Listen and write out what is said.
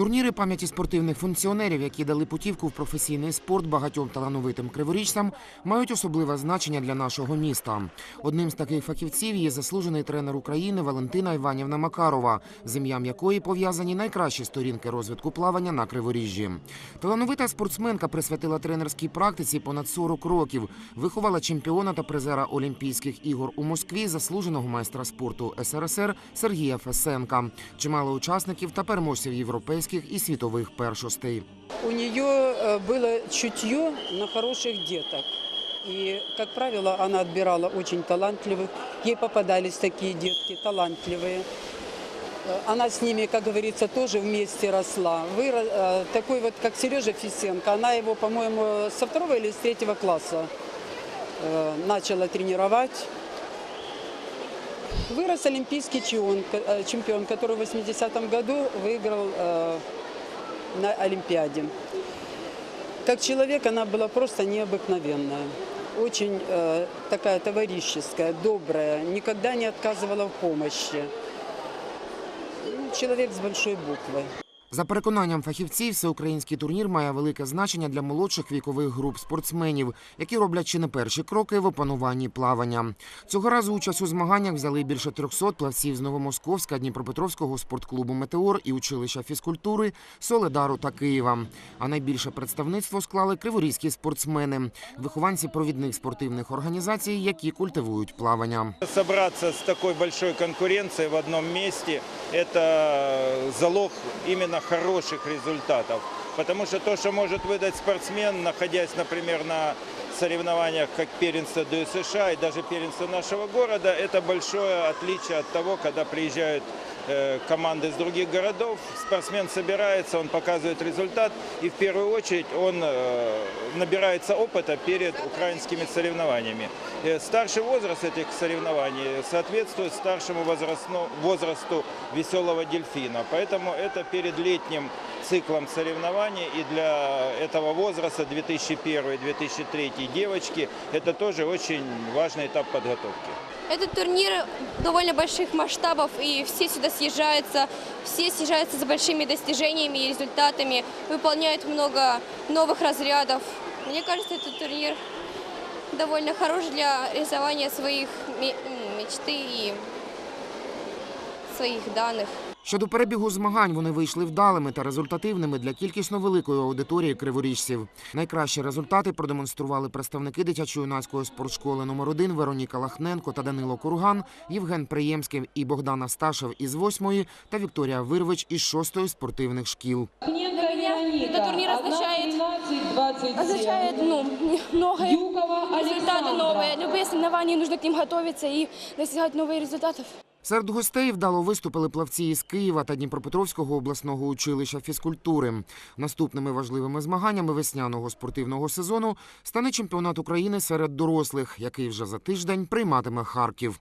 Турніри пам'яті спортивних функціонерів, які дали путівку в професійний спорт багатьом талановитим криворіжцям, мають особливе значення для нашого міста. Одним з таких фахівців є заслужений тренер України Валентина Іванівна Макарова, з ім'ям якої пов'язані найкращі сторінки розвитку плавання на Криворіжжі. Талановита спортсменка присвятила тренерській практиці понад 40 років, виховала чемпіона та призера Олімпійських ігор у Москві, заслуженого майстра спорту СРСР Сергія Фесенка, чимало учасників та переможців європейських і світових першостей. У нее э, было чутье на хороших деток. И, как правило, она отбирала очень талантливых. Ей попадались такие детки, талантливые. Э, Она с ними, как говорится, тоже вместе росла. Выра- э, Такой вот, как Сережа Фисенко, она его, по-моему, со второго или с третьего класса э, начала тренировать. Вырос олимпийский чемпион, ко- э, чемпион который в 80-м году выиграл э, на Олимпиаде. Как человек она была просто необыкновенная. Очень э, такая товарищеская, добрая, никогда не отказывала в помощи. Ну, Человек с большой буквы. За переконанням фахівців, всеукраїнський турнір має велике значення для молодших вікових груп спортсменів, які роблять чи не перші кроки в опануванні плавання. Цього разу участь у змаганнях взяли більше 300 плавців з Новомосковська, Дніпропетровського спортклубу Метеор і училища фізкультури Соледару та Києва. А найбільше представництво склали криворізькі спортсмени, вихованці провідних спортивних організацій, які культивують плавання. Собраться с такой большой конкуренцией в одном месте – это залог именно хороших результатов. Потому что то, что может выдать спортсмен, находясь, например, на соревнованиях как первенство ДЮСШ и даже первенство нашего города, это большое отличие от того, когда приезжают э, команды из других городов. Спортсмен собирается, он показывает результат, и в первую очередь он э, набирается опыта перед украинскими соревнованиями. Э, Старший возраст этих соревнований соответствует старшему возрастну- возрасту веселого дельфина. Поэтому это перед летним циклом соревнований и для этого возраста 2001-2003 девочки это тоже очень важный этап подготовки. Этот турнир довольно больших масштабов, и все сюда съезжаются, все съезжаются за большими достижениями и результатами, выполняют много новых разрядов. Мне кажется, этот турнир довольно хорош для рисования своих мечты и своих данных. Щодо перебігу змагань, вони вийшли вдалими та результативними для кількісно великої аудиторії криворіжців. Найкращі результати продемонстрували представники дитячо-юнацької спортшколи номер 1 Вероніка Лахненко та Данило Курган, Євген Приємський і Богдан Асташев із 8-ї та Вікторія Вирвич із 6-ї спортивних шкіл. Для меня этот турнир означает, означает означает ну, многое, Юкова результаты новые. Александра. Любые соревнования, нужно к ним готовиться и достигать новых результатов. Серед гостей вдало виступили плавці із Києва та Дніпропетровського обласного училища фізкультури. Наступними важливими змаганнями весняного спортивного сезону стане чемпіонат України серед дорослих, який вже за тиждень прийматиме Харків.